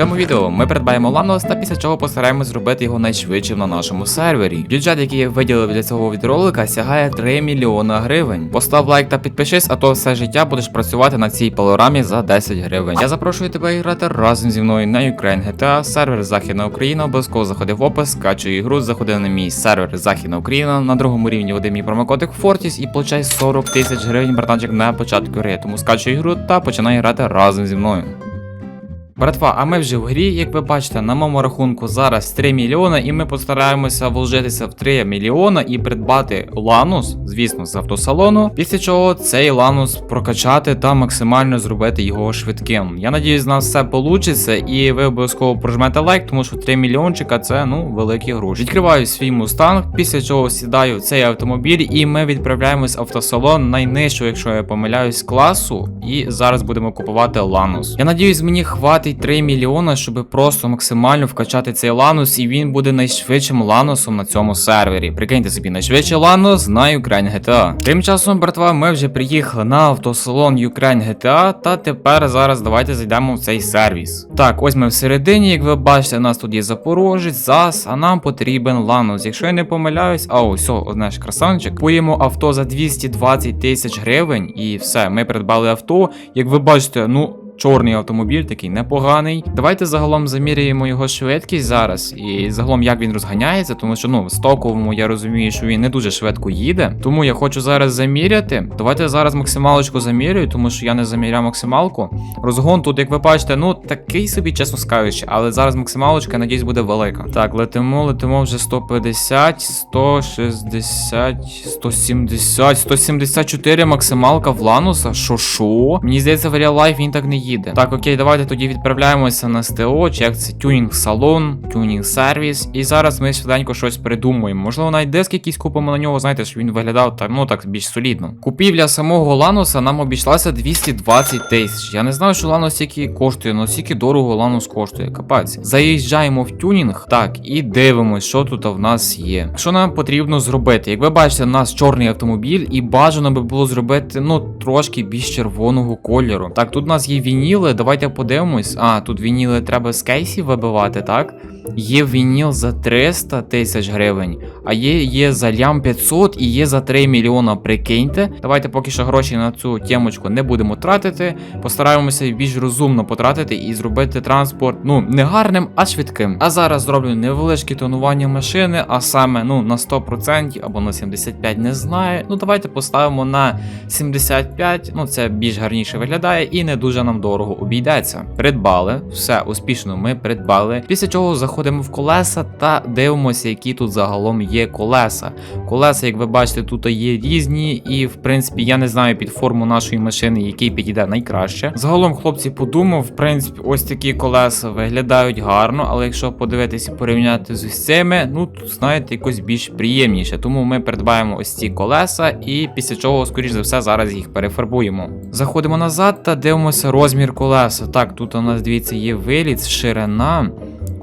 цьому відео ми придбаємо Ланос та після чого постараємось зробити його найшвидшим на нашому сервері. Бюджет, який я виділив для цього відролика, сягає 3 мільйона гривень. Постав лайк та підпишись, а то все життя будеш працювати на цій пилорамі за 10 гривень. Я запрошую тебе грати разом зі мною на Ukraine GTA, сервер Західна Україна. Обов'язково заходи в опис, скачуй ігру, заходи на мій сервер Західна Україна. На другому рівні введи мій промокодик Fortis і получай 40 тисяч гривень, братанчик, на початку гри. Тому скачуй ігру та починай грати разом зі мною. Братва, а ми вже в грі, як ви бачите, на моєму рахунку зараз 3 мільйона, і ми постараємося вложитися в 3 мільйона і придбати ланус, звісно, з автосалону. Після чого цей ланус прокачати та максимально зробити його швидким. Я надіюсь, на все вийде, і ви обов'язково прожмете лайк, тому що 3 мільйончика це ну великі гроші. Відкриваю свій мустанг, після чого сідаю в цей автомобіль, і ми відправляємось в автосалон найнижчого, якщо я помиляюсь, класу. І зараз будемо купувати ланус. Я надіюсь, мені хватить 3 мільйона, щоб просто максимально вкачати цей ланус, і він буде найшвидшим ланусом на цьому сервері. Прикиньте собі, найшвидший ланус на Ukraine GTA. Тим часом, братва, ми вже приїхали на автосалон Ukraine GTA, та тепер зараз давайте зайдемо в цей сервіс. Так, ось ми всередині, як ви бачите, у нас тут є Запорожець, ЗАС, а нам потрібен ланус. Якщо я не помиляюсь, а ось, наш красавчик. Купуємо авто за 220 тисяч гривень, і все, ми придбали авто. Як ви бачите, ну. Чорний автомобіль такий непоганий. Давайте загалом заміряємо його швидкість зараз і загалом як він розганяється, тому що ну в стоковому я розумію, що він не дуже швидко їде. Тому я хочу зараз заміряти. Давайте зараз максималочку замірюю, тому що я не заміряв максималку. Розгон тут, як ви бачите, ну такий собі, чесно скажучи, але зараз максималочка, надіюсь, буде велика. Так, летимо, летимо вже 150, 160, 170, 174 максималка в Лануса. Шо шо? Мені здається, в Real Life він так не їде. Так, окей, давайте тоді відправляємося на СТО, чи як це тюнінг салон, тюнінг сервіс. І зараз ми швиденько щось придумуємо. Можливо, навіть диск якийсь купимо на нього, знаєте, щоб він виглядав так, ну так більш солідно. Купівля самого Лануса нам обійшлася 220 тисяч. Я не знаю, що Ланус який коштує, але скільки дорого Ланус коштує. Капець. Заїжджаємо в тюнінг, так, і дивимось, що тут в нас є. Що нам потрібно зробити? Як ви бачите, у нас чорний автомобіль, і бажано би було зробити, ну, трошки більш червоного кольору. Так, тут у нас є вініли, давайте подивимось. А, тут вініли треба з кейсів вибивати, так? Є вініл за 300 тисяч гривень, а є, є за лям 500 і є за 3 мільйона. Прикиньте. Давайте поки що гроші на цю темочку не будемо тратити. Постараємося більш розумно потратити і зробити транспорт, ну, не гарним, а швидким. А зараз зроблю невеличке тонування машини, а саме ну на 100% або на 75%, не знаю. Ну давайте поставимо на 75%, ну це більш гарніше виглядає і не дуже нам дорого обійдеться. Придбали, все успішно ми придбали. Після чого заходимо в колеса та дивимося, які тут загалом є колеса. Колеса, як ви бачите, тут є різні, і в принципі я не знаю під форму нашої машини, який підійде найкраще. Загалом, хлопці, подумав, в принципі, ось такі колеса виглядають гарно, але якщо подивитися і порівняти з ось цими, ну тут знаєте, якось більш приємніше. Тому ми придбаємо ось ці колеса, і після чого, скоріш за все, зараз їх перефарбуємо. Заходимо назад та дивимося розмір колеса. Так, тут у нас дивіться є виліт, ширина.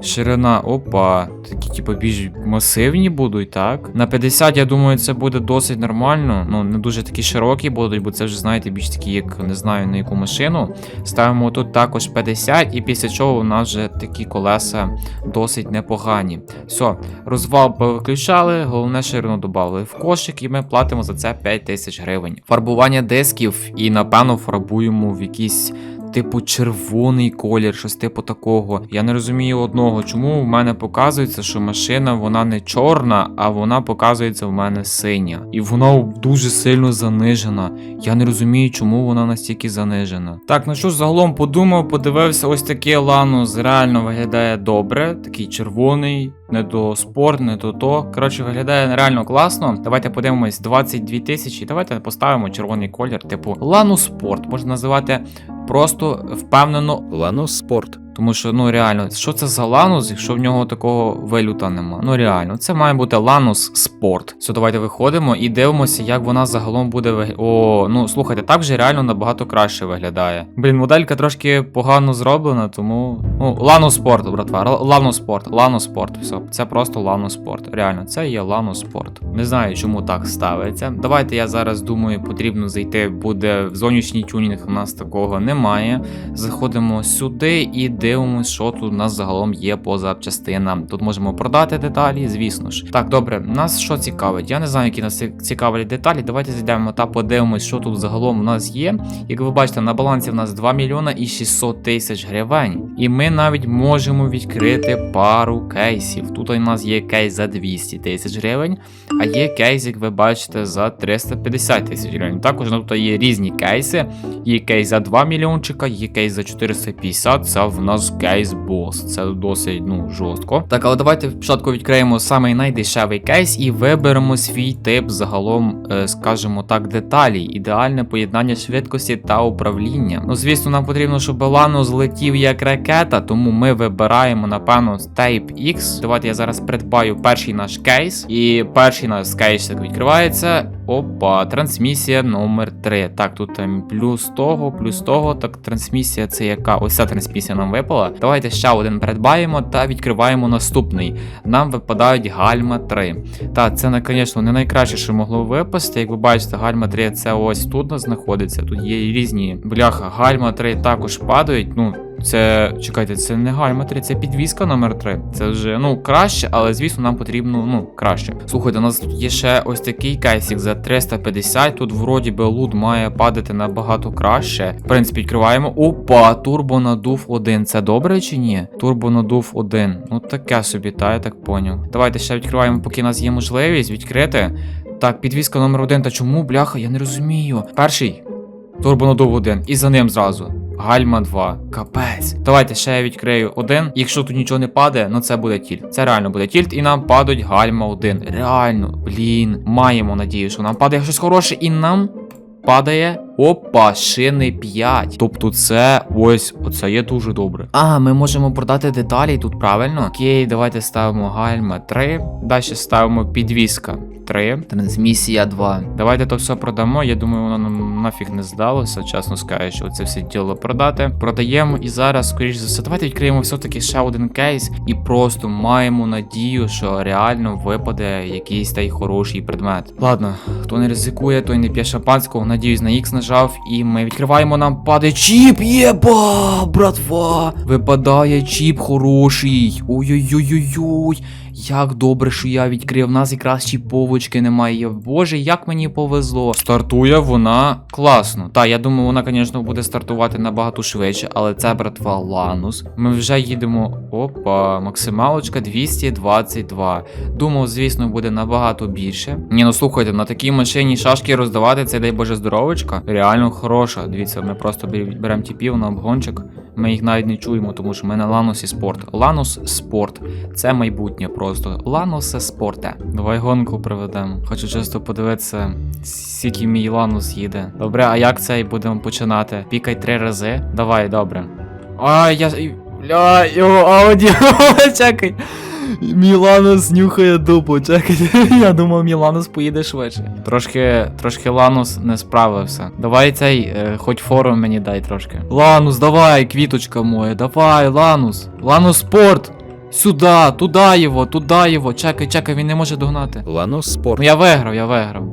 Ширина, опа, такі, типу, більш масивні будуть, так? На 50, я думаю, це буде досить нормально. Ну, не дуже такі широкі будуть, бо це вже, знаєте, більш такі, як не знаю на яку машину. Ставимо тут також 50, і після чого у нас вже такі колеса досить непогані. Все, розвал виключали, головне ширину додали в кошик, і ми платимо за це 5 тисяч гривень. Фарбування дисків і, напевно, фарбуємо в якісь типу червоний колір, щось типу такого. Я не розумію одного, чому в мене показується, що машина вона не чорна, а вона показується в мене синя. І вона дуже сильно занижена. Я не розумію, чому вона настільки занижена. Так, ну що загалом подумав, подивився, ось такий ланус реально виглядає добре, такий червоний. Не до спорт, не до то. Коротше, виглядає реально класно. Давайте подивимось 22 тисячі. Давайте поставимо червоний колір, типу Лану Спорт. Можна називати просто впевнено Ланос Спорт. Тому що ну реально, що це за ланус, якщо в нього такого вилюта нема? Ну реально, це має бути ланус спорт. Все, давайте виходимо і дивимося, як вона загалом буде виглядати. О, ну слухайте, так вже реально набагато краще виглядає. Блін, моделька трошки погано зроблена, тому. Ну, ланус спорт, братва. Ланус спорт, ланус спорт. Все, це просто ланус спорт. Реально, це є ланус спорт. Не знаю, чому так ставиться. Давайте я зараз думаю, потрібно зайти. Буде в зовнішній тюнінг. У нас такого немає. Заходимо сюди і. Подивимось, що тут у нас загалом є по запчастинам. Тут можемо продати деталі, звісно ж. Так, добре, нас що цікавить? Я не знаю, які нас цікавлять деталі. Давайте зайдемо та подивимось, що тут загалом у нас є. Як ви бачите, на балансі в нас 2 мільйона і 600 тисяч гривень. І ми навіть можемо відкрити пару кейсів. Тут у нас є кейс за 200 тисяч гривень, а є кейс, як ви бачите, за 350 тисяч гривень. Також ну, тут є різні кейси. Є кейс за 2 мільйончика, є кейс за 450, це в нас кейс бос. Це досить ну, жорстко. Так, але давайте спочатку відкриємо самий найдешевий кейс і виберемо свій тип загалом, е, скажімо так, деталей. Ідеальне поєднання швидкості та управління. Ну, звісно, нам потрібно, щоб Лано злетів як ракета, тому ми вибираємо, напевно, Tape X. Давайте я зараз придбаю перший наш кейс. І перший наш кейс як відкривається. Опа, трансмісія номер 3. Так, тут там плюс того, плюс того. Так, трансмісія це яка? Ось ця трансмісія нам випала. Давайте ще один придбаємо та відкриваємо наступний. Нам випадають гальма 3. Та це, звісно, не найкраще, що могло випасти. Як ви бачите, гальма 3 це ось тут знаходиться. Тут є різні бляха. Гальма 3 також падають. Ну, це чекайте, це не гальма 3, це підвізка номер 3. Це вже ну краще, але звісно, нам потрібно ну краще. Слухайте, у нас тут є ще ось такий кейсик за 350. Тут вроді би лут має падати набагато краще. В принципі, відкриваємо. Опа, турбонадув 1. Це добре чи ні? Турбонадув 1. Ну таке собі, та я так поняв. Давайте ще відкриваємо, поки у нас є можливість відкрити. Так, підвізка номер 1. Та чому, бляха, я не розумію. Перший. Турбонадув 1. І за ним зразу. Гальма 2. Капець. Давайте ще я відкрию один. Якщо тут нічого не падає, ну це буде тільт. Це реально буде тільт, і нам падають гальма 1. Реально, блін. Маємо надію, що нам падає щось хороше, і нам падає. Опа, шини 5. Тобто це ось, оце є дуже добре. А, ми можемо продати деталі тут правильно. Окей, давайте ставимо гальма 3. Далі ставимо підвіска 3. Трансмісія 2. Давайте то все продамо. Я думаю, воно нам нафіг не здалося, чесно скажучи, це все діло продати. Продаємо і зараз, скоріш за все, давайте відкриємо все-таки ще один кейс і просто маємо надію, що реально випаде якийсь та й хороший предмет. Ладно, хто не ризикує, той не п'є шампанського. Надіюсь, на X нажав, і ми відкриваємо нам падає чіп. Єба, братва! Випадає чіп хороший. Ой-ой-ой-ой-ой. Як добре, що я відкрив. У нас якраз чіповочки немає. Боже, як мені повезло. Стартує вона класно. Та, я думаю, вона, звісно, буде стартувати набагато швидше, але це братва Ланус. Ми вже їдемо. Опа, максималочка 222. Думав, звісно, буде набагато більше. Ні, ну слухайте, на такій машині шашки роздавати, це дай Боже здоровочка. Реально хороша. Дивіться, ми просто беремо тіпів на обгончик. Ми їх навіть не чуємо, тому що ми на Ланусі спорт. Ланус спорт. Це майбутнє просто. Ланусе спорте. Давай гонку проведемо. Хочу чисто подивитися, скільки мій Ланус їде. Добре, а як це будемо починати? Пікай три рази. Давай, добре. А, я. Бля, його ауді, чекай. Міланус нюхає дупу, чекайте. Я думав, Міланус поїде швидше. Трошки, трошки Ланус не справився. Давай цей, е, хоч форум мені дай трошки. Ланус, давай, квіточка моя, давай, Ланус. Ланус спорт. Сюда, туди його, туди його. Чекай, чекай, він не може догнати. Ланос Спорт. Ну я виграв, я виграв.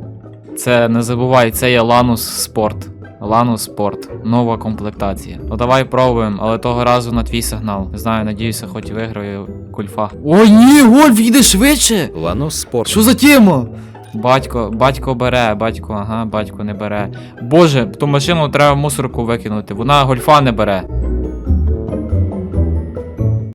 Це не забувай, це є Ланус Спорт. Ланус Спорт. Нова комплектація. Ну давай пробуємо, але того разу на твій сигнал. Не знаю, надіюся, хоч і виграю кульфа. Ой, ні, гольф їде швидше! Ланос Спорт. Що за тема? Батько, батько бере, батько, ага, батько не бере. Боже, ту машину треба в мусорку викинути. Вона гольфа не бере.